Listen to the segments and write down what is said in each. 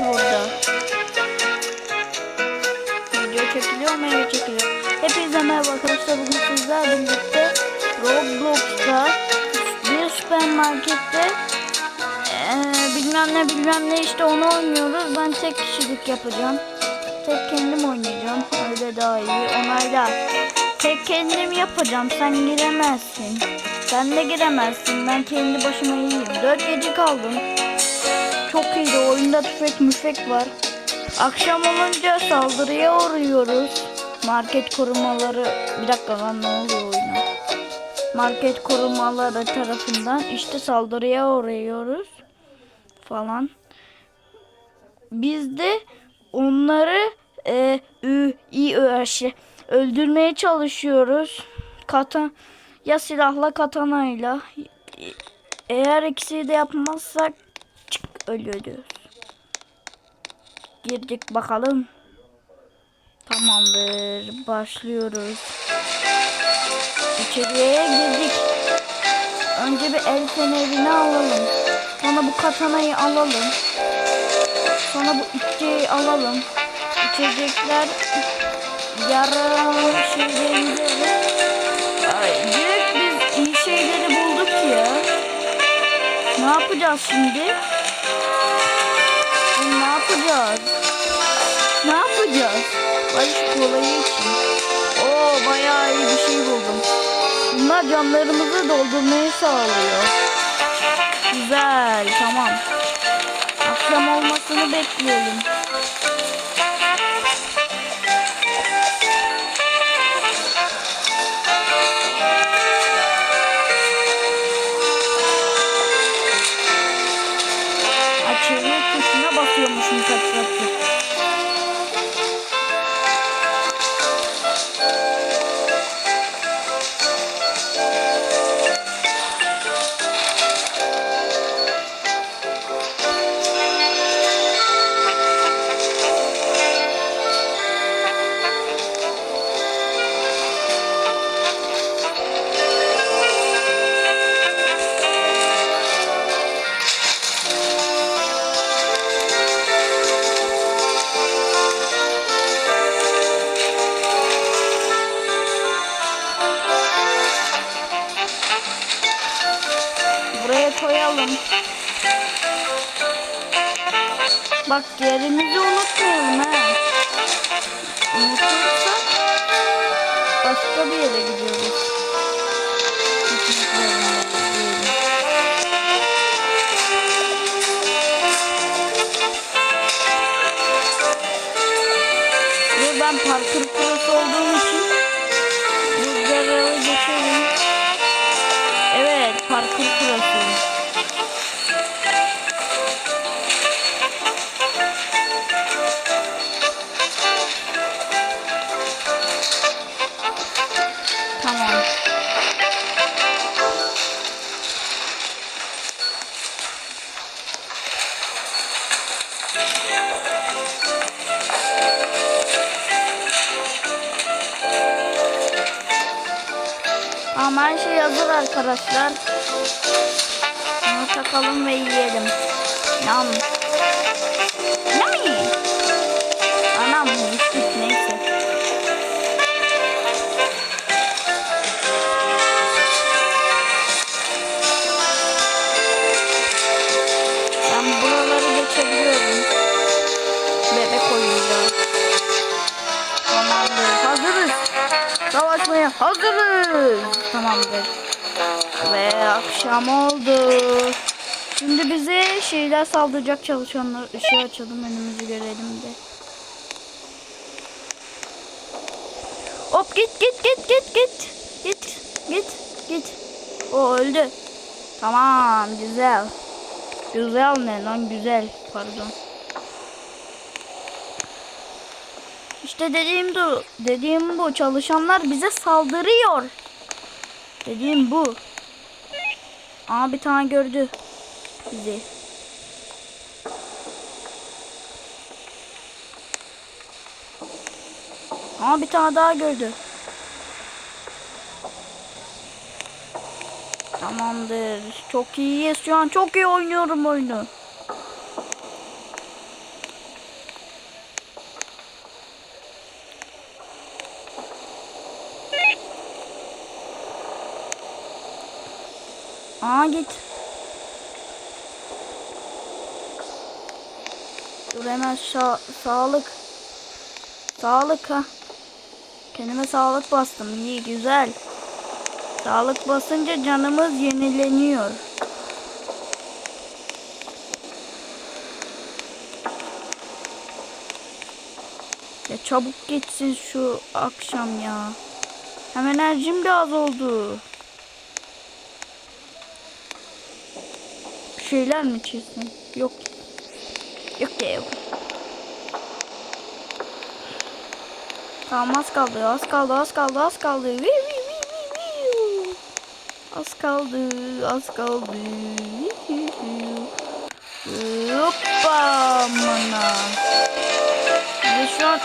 var burada. Video çekiliyor mu? Evet çekiliyor. Hepinize merhaba arkadaşlar. Bugün sizlerle birlikte Roblox'ta bir süpermarkette eee bilmem ne bilmem ne işte onu oynuyoruz. Ben tek kişilik yapacağım. Tek kendim oynayacağım. Öyle daha iyi. Onayla. Tek kendim yapacağım. Sen giremezsin. Sen de giremezsin. Ben kendi başıma iyiyim. Dört gece kaldım. Çok iyiydi. Oyunda tüfek müfek var. Akşam olunca saldırıya uğruyoruz. Market korumaları... Bir dakika lan ne oluyor oyuna? Market korumaları tarafından işte saldırıya uğruyoruz. Falan. Biz de onları e, ü, i, ö, şey, öldürmeye çalışıyoruz. Katan ya silahla katanayla. Eğer ikisini de yapmazsak ölüyoruz. Girdik bakalım. Tamamdır. Başlıyoruz. İçeriye girdik. Önce bir el fenerini alalım. Sonra bu katanayı alalım. Sonra bu ipçeyi alalım. İçecekler yarım Ay, direkt biz iyi şeyleri bulduk ya. Ne yapacağız şimdi? Yapacağız? Ne yapacağız? Barış kolayı için. Oo bayağı iyi bir şey buldum. Bunlar canlarımızı doldurmayı sağlıyor. Güzel tamam. Akşam olmasını bekleyelim. Ben parkur prosu olduğum akşam oldu. Şimdi bize şeyler saldıracak çalışanlar. Işığı açalım önümüzü görelim de. Hop git git git git git. Git git git. O öldü. Tamam güzel. Güzel ne lan güzel. Pardon. İşte dediğim bu. Dediğim bu. Çalışanlar bize saldırıyor. Dediğim bu. Aa bir tane gördü bizi. Aa bir tane daha gördü. Tamamdır. Çok iyiyiz şu an. Çok iyi oynuyorum oyunu. Aa git. Dur hemen şa- sağlık. Sağlık ha. Kendime sağlık bastım. İyi güzel. Sağlık basınca canımız yenileniyor. Ya çabuk geçsin şu akşam ya. Hem enerjim de az oldu. Şeyler mi çizsin? Yok. Yok ya yok. Tamam az kaldı, az kaldı, az kaldı, az kaldı. Viu, viu, viu, viu. Az kaldı, az kaldı. Hoppa mana. Ve şu an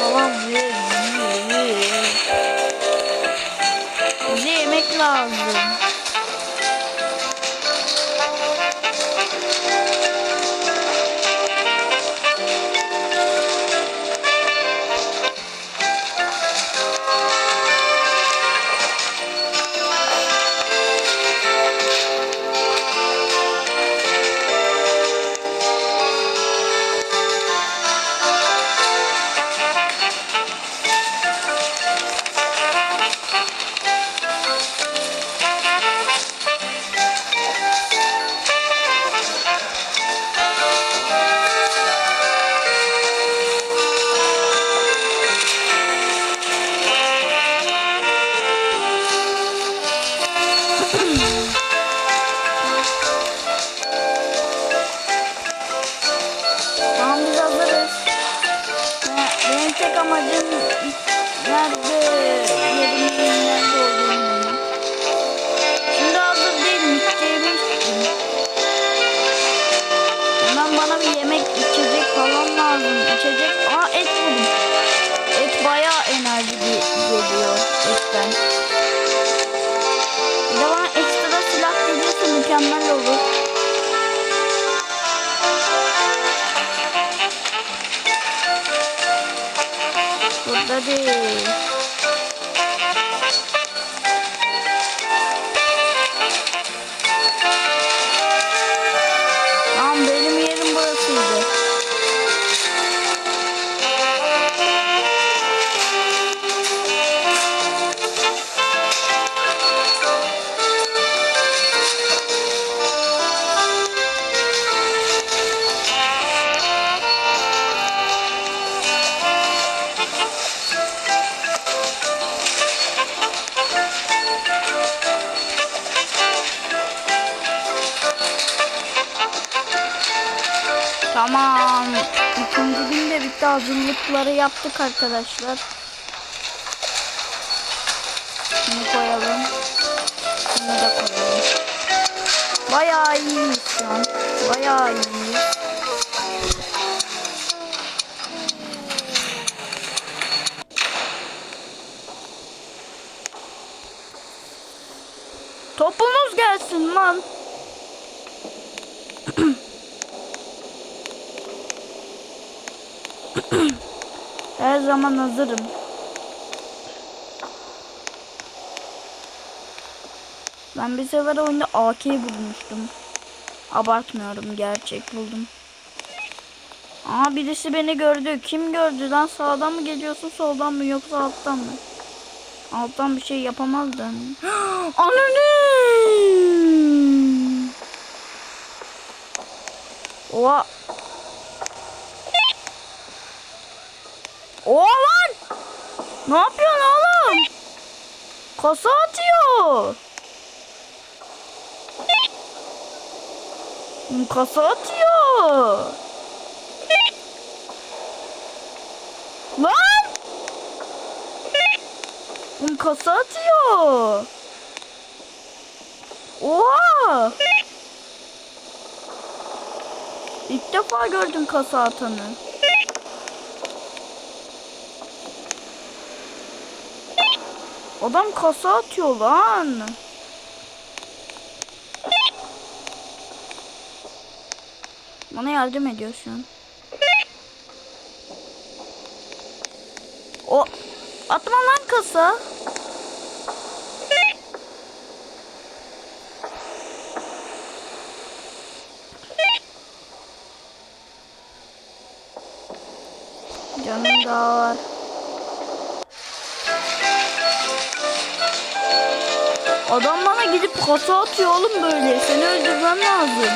falan Bize yemek lazım. Tamam. Üçüncü gün de bitti. Hazırlıkları yaptık arkadaşlar. Şunu koyalım. Şunu da koyalım. Bayağı iyi şu an. Bayağı iyi. Topumuz gelsin lan. Her zaman hazırım. Ben bir sefer oyunda AK bulmuştum. Abartmıyorum gerçek buldum. Aa birisi beni gördü. Kim gördü lan? Sağdan mı geliyorsun soldan mı yoksa alttan mı? Alttan bir şey yapamazdın. Ananı! Oha! Oha lan! Ne yapıyorsun oğlum? Kasa atıyor. Kasa atıyor. Lan! Kasa atıyor. Oha! İlk defa gördüm kasa atanı. Adam kasa atıyor lan. Bana yardım ediyor şu an. O atma lan kasa. Adam bana gidip kasa atıyor oğlum böyle. Seni öldürmem lazım.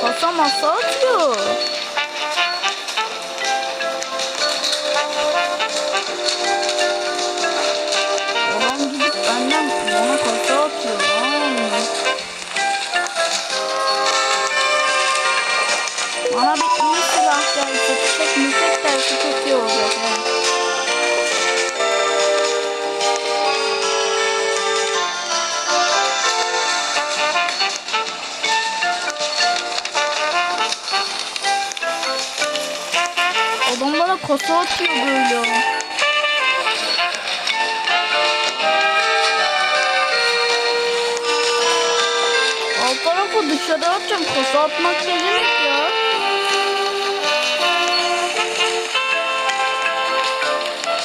Kasa masa atıyor. Adam gidip bana kasa atıyor. Aa. Bana bir iyi silah gelse, tüfek müfek gelse çok iyi olacak. Kasa atıyor böyle. Alt tarafı dışarı atacağım. Kasa atmak ne demek ya?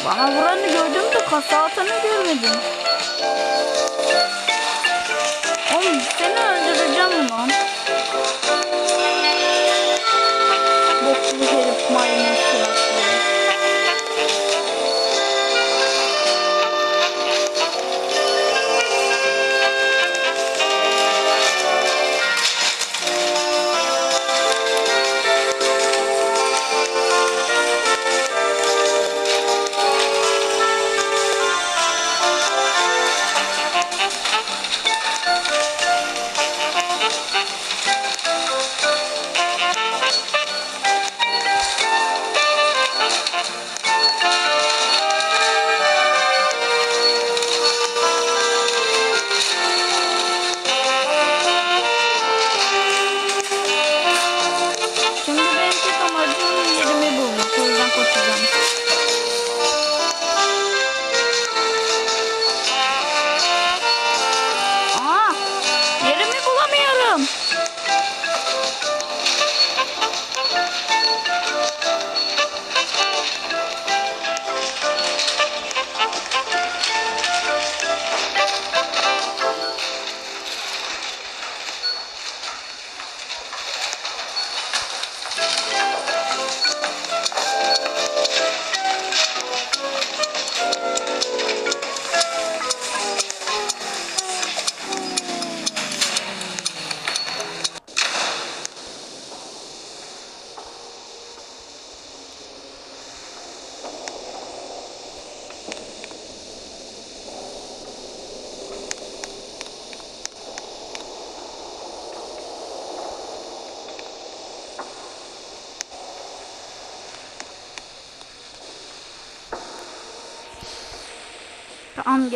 Bana vuranı gördüm de kasa atanı görmedim. Oğlum seni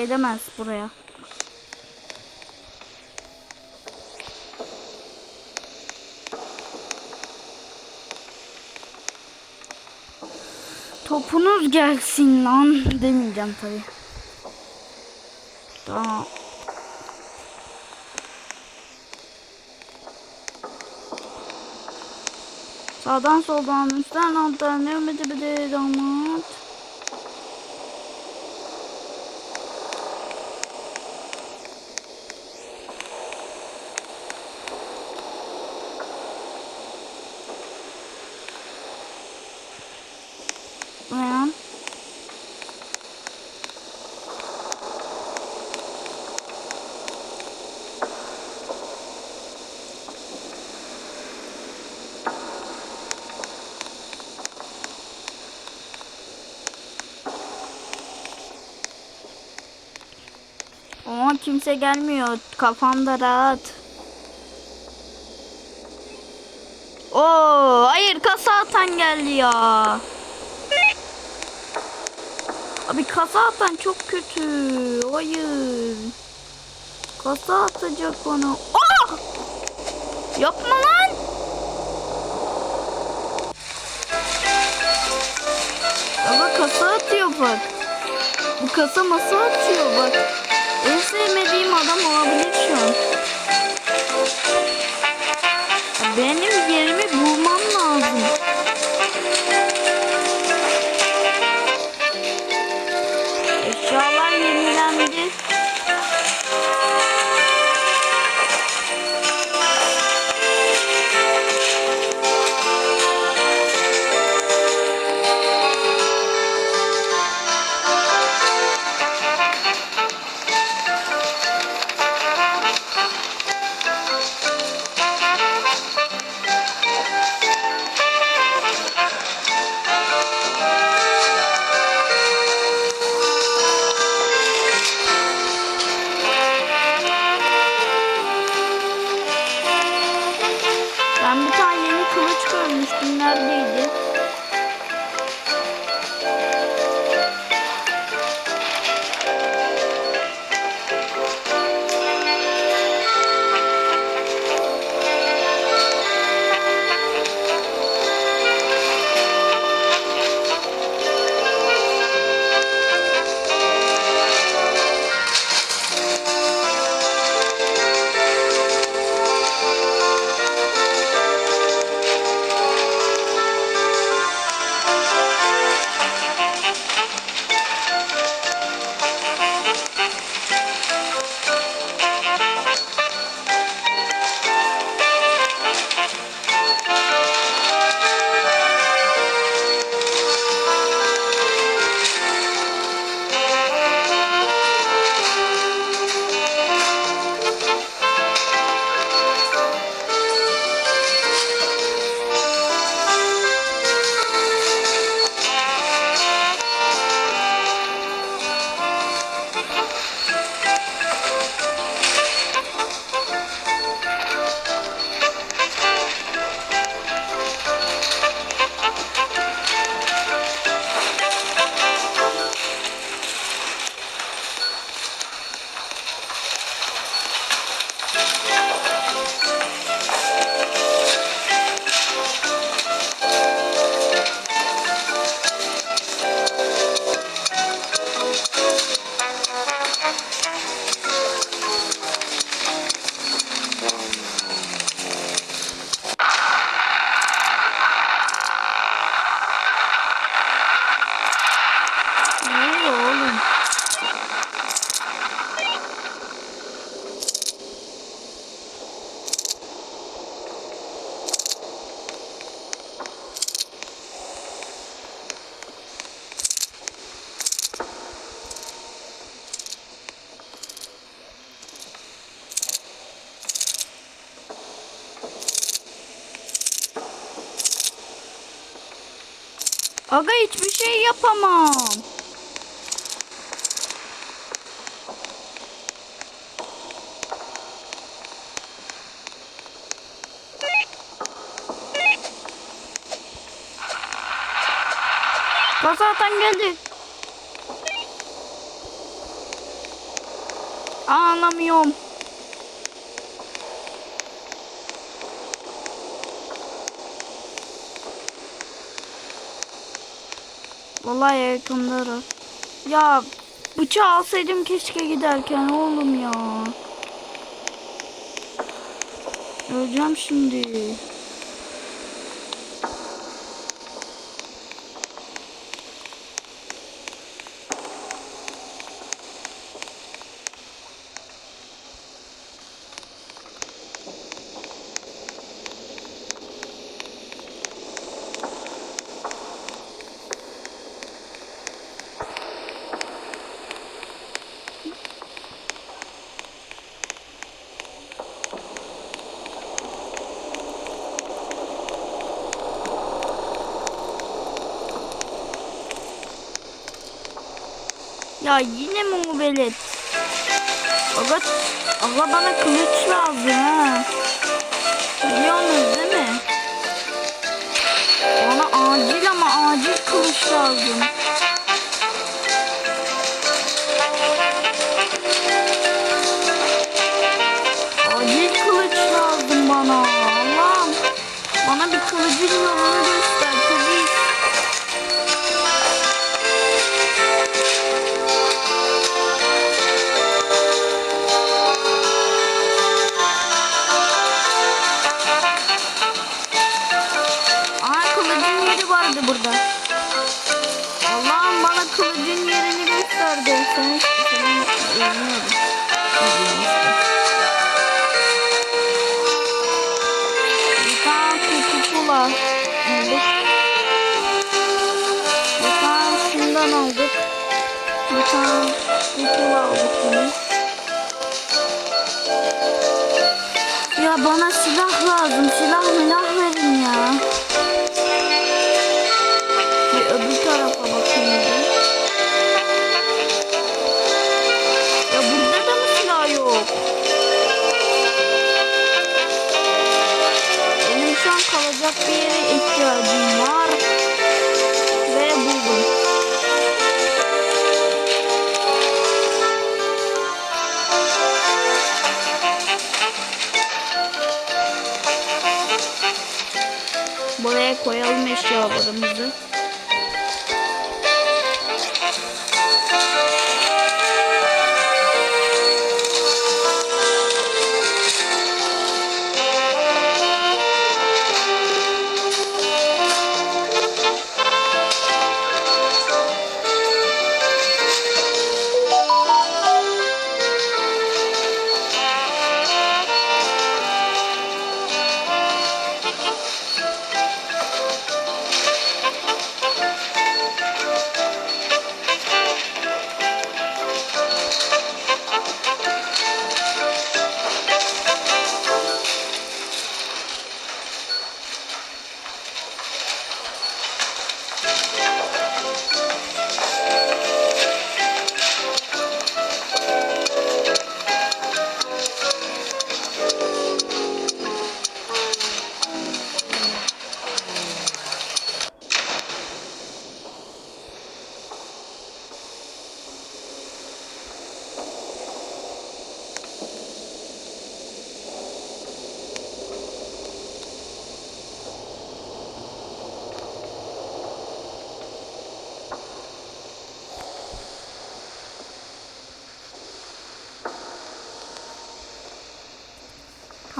Gelemez buraya. Topunuz gelsin lan demeyeceğim tabi. Tamam. Sağdan soldan üstten alttan ne bir de damat. Uyan. Ama kimse gelmiyor. Kafamda rahat. Oo, hayır kasa atan geldi ya. Abi kasa atan çok kötü. Hayır. Kasa atacak bana. Aa! Yapma lan. Baba kasa atıyor bak. Bu kasa masa atıyor bak. En sevmediğim adam olabilir şu an. günlerdeydi. Aga hiçbir şey yapamam. Kazadan geldi. Anlamıyorum. Vallahi yakınları. Ya bıçağı alsaydım keşke giderken oğlum ya. Öleceğim şimdi. Ya yine mi o velet? Baba, Allah bana kılıç lazım ha. Biliyorsunuz değil mi? Bana acil ama acil kılıç lazım. Acil kılıç lazım bana. Allah'ım. Bana bir kılıcın yolunu Ya bana silah lazım. Silah koyalım eşyalarımızı.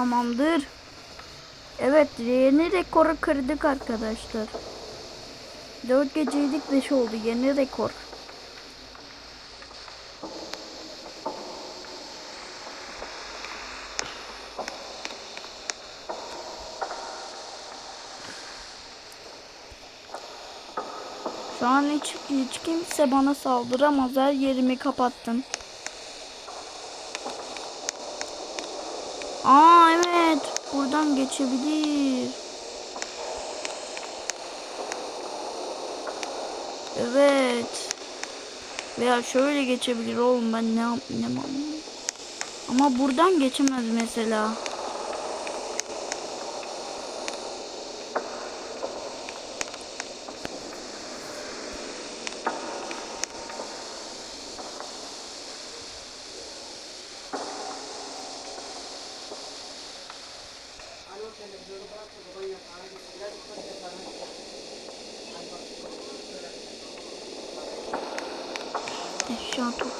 Tamamdır. Evet yeni rekoru kırdık arkadaşlar. 4 geceydik 5 oldu yeni rekor. Şu an hiç, hiç kimse bana saldıramaz. Her yerimi kapattım. Aa. Buradan geçebilir. Evet. Veya şöyle geçebilir oğlum ben ne ne Ama buradan geçemez mesela.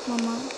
Eşya